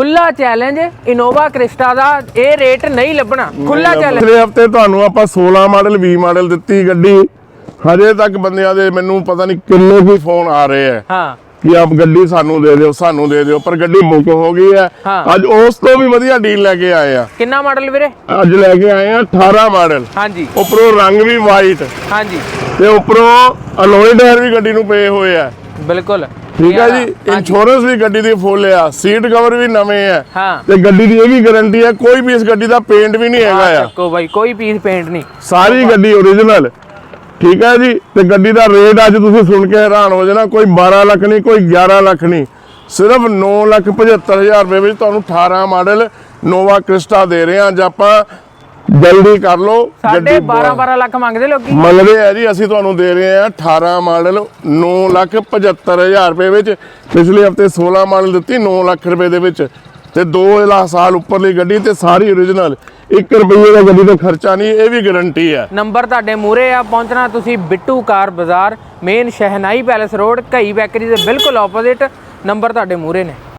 ਖੁੱਲਾ challenge Innova Crysta ਦਾ ਇਹ rate ਨਹੀਂ ਲੱਭਣਾ ਖੁੱਲਾ ਚੈਲੰਜ ਪਿਛਲੇ ਹਫ਼ਤੇ ਤੁਹਾਨੂੰ ਆਪਾਂ 16 ਮਾਡਲ 20 ਮਾਡਲ ਦਿੱਤੀ ਗੱਡੀ। ਹਜੇ ਤੱਕ ਬੰਦਿਆਂ ਦੇ ਮੈਨੂੰ ਪਤਾ ਨਹੀਂ ਕਿੰਨੇ ਵੀ ਫੋਨ ਆ ਰਹੇ ਆ ਹਾਂ। ਕਿ ਆਪ ਗੱਡੀ ਸਾਨੂੰ ਦੇ ਦਿਓ ਸਾਨੂੰ ਦੇ ਦਿਓ ਪਰ ਗੱਡੀ ਬੁੱਕ ਹੋ ਗਈ ਹੈ। ਹਾਂ। ਅੱਜ ਉਸ ਤੋਂ ਵੀ ਵਧੀਆ ਡੀਲ ਲੈ ਕੇ ਆਏ ਆ। ਕਿੰਨਾ ਮਾਡਲ ਵੀਰੇ? ਅੱਜ ਲੈ ਕੇ ਆਏ ਆ 18 ਮਾਡਲ ਹਾਂਜੀ। ਉੱਪਰੋਂ ਰੰਗ ਵੀ ਵਾਈਟ ਹਾਂਜੀ। ਤੇ ਉੱਪਰੋਂ ਅਲੋਏ ਟਾਇਰ ਵੀ ਗੱਡੀ ਨੂੰ ਪਏ ਹੋਏ ਆ। ਬਿਲਕੁਲ। ਠੀਕ ਹੈ ਜੀ। ਇੰਸ਼ੋਰੈਂਸ ਵੀ ਗੱਡੀ ਦੀ ਫੁੱਲ ਆ ਸੀਟ ਕਵਰ ਵੀ ਨਵੇਂ ਆ। ਤੇ ਗੱਡੀ ਦੀ ਇਹ ਵੀ ਗਾਰੰਟੀ ਹੈ ਕੋਈ ਵੀ ਇਸ ਗੱਡੀ ਦਾ ਪੇਂਟ ਵੀ ਨਹੀਂ ਹੈਗਾ ਆ। ਚੱਕੋ ਬਾਈ ਕੋਈ ਪੀਸ ਪੇਂਟ ਨਹੀਂ। ਸਾਰੀ ਗੱਡੀ ਓਰੀਜਨਲ ਠੀਕ ਹੈ ਜੀ ਤੇ ਗੱਡੀ ਦਾ ਰੇਟ ਅੱਜ ਤੁਸੀਂ ਸੁਣ ਕੇ ਹੈਰਾਨ ਹੋ ਜਾਣਾ ਕੋਈ 12 ਲੱਖ ਨਹੀਂ ਕੋਈ 11 ਲੱਖ ਨਹੀਂ। ਸਿਰਫ 9 ਲੱਖ 75000 ਰੁਪਏ ਵਿੱਚ ਤੁਹਾਨੂੰ 18 ਮਾਡਲ ਨੋਵਾ ਕ੍ਰਿਸਟਾ ਦੇ ਰਹੇ ਹਾਂ ਅੱਜ ਆਪਾਂ। ਜਲਦੀ ਕਰ ਲਓ ਸਾਡੇ 12 ਬਹੁਤ- 12 ਲੱਖ ਮੰਗਦੇ ਲੋਕੀ। ਮੰਗਦੇ ਆ ਜੀ ਅਸੀਂ ਤੁਹਾਨੂੰ ਦੇ ਰਹੇ ਹਾਂ 18 ਮਾਡਲ 9 ਲੱਖ 75000 ਰੁਪਏ ਵਿੱਚ। ਪਿਛਲੇ ਹਫ਼ਤੇ 16 ਮਾਡਲ ਦਿੱਤੀ 9 ਲੱਖ ਰੁਪਏ ਦੇ ਵਿੱਚ। ਤੇ 2 ਸਾਲ ਉੱਪਰਲੀ ਗੱਡੀ ਤੇ ਸਾਰੀ ਓਰੀਜਨਲ 1 ਰੁਪਏ ਦਾ ਗੱਡੀ ਦਾ ਖਰਚਾ ਨਹੀਂ ਇਹ ਵੀ ਗਾਰੰਟੀ ਹੈ। ਨੰਬਰ ਤੁਹਾਡੇ ਮੂਰੇ ਆ ਪਹੁੰਚਣਾ ਤੁਸੀਂ Bittu car Bazaar main Shehnai palace road Ghai bakery ਦੇ ਬਿਲਕੁਲ ਆਪੋਜ਼ਿਟ ਨੰਬਰ ਤੁਹਾਡੇ ਮੂਰੇ ਨੇ।